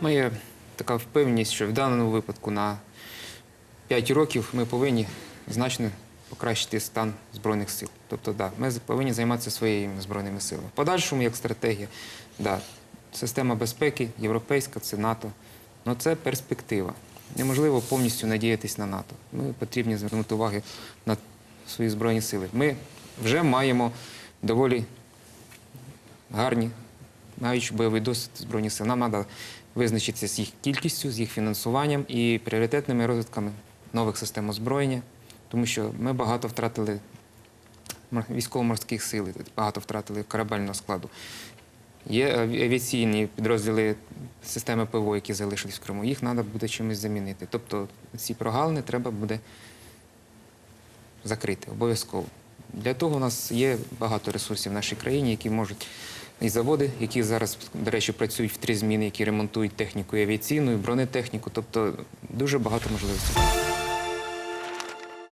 Моя така впевненість, що в даному випадку на 5 років ми повинні значно покращити стан Збройних сил. Тобто, да, ми повинні займатися своїми Збройними силами. Подальшому, як стратегія, да, система безпеки, європейська, це НАТО. Ну це перспектива. Неможливо повністю надіятись на НАТО. Ми потрібні звернути уваги на свої Збройні сили. Ми вже маємо доволі гарні, маючи бойовий досвід Збройних сил. Нам треба визначитися з їх кількістю, з їх фінансуванням і пріоритетними розвитками нових систем озброєння, тому що ми багато втратили військово-морських сил, багато втратили корабельного складу. Є авіаційні підрозділи системи ПВО, які залишились в Криму. Їх треба буде чимось замінити. Тобто ці прогалини треба буде закрити обов'язково. Для того у нас є багато ресурсів в нашій країні, які можуть і заводи, які зараз, до речі, працюють в три зміни, які ремонтують техніку і авіаційну, і бронетехніку. Тобто дуже багато можливостей.